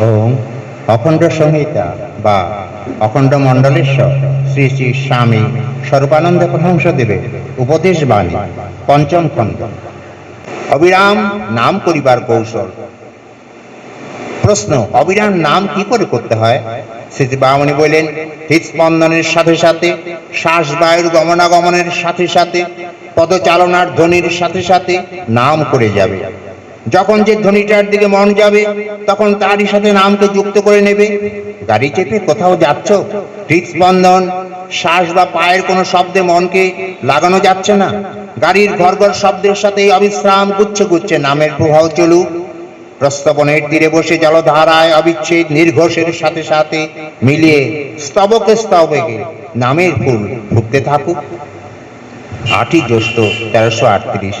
ওম অখণ্ড সংহিতা বা অখণ্ড মণ্ডলেশ্বর শ্রী শ্রী স্বামী স্বরূপানন্দ দেবের উপদেশ বাণী, পঞ্চম খণ্ড। অবিরাম নাম করিবার কৌশল। প্রশ্ন, অবিরাম নাম কি করে করতে হয়? স্মৃতি বামনি বললেন হৃদস্পন্দনের সাথে সাথে শ্বাস বায়ুর গমনাগমনের সাথে সাথে পদচালনার ধ্বনির সাথে সাথে নাম করে যাবে। যখন যে ধ্বনিটার দিকে মন যাবে, তখন তারই সাথে নামকে যুক্ত করে নেবে। গাড়ি চেপে কোথাও যাচ্ছ? হৃদস্পন্দন শ্বাস বা পায়ের কোনো শব্দে মনকে লাগানো যাচ্ছে না। গাড়ির ঘর ঘর শব্দের সাথে অবিশ্রাম গুচ্ছে গুচ্ছে নামের প্রবাহ চলুক। প্রস্তবনের তীরে বসে জলধারায় অবিচ্ছেদ নির্ঘোষের সাথে সাথে মিলিয়ে স্তবকে স্তবকে নামের ফুল ফুটতে থাকুক। আটই জ্যৈষ্ঠ তেরোশো আটত্রিশ।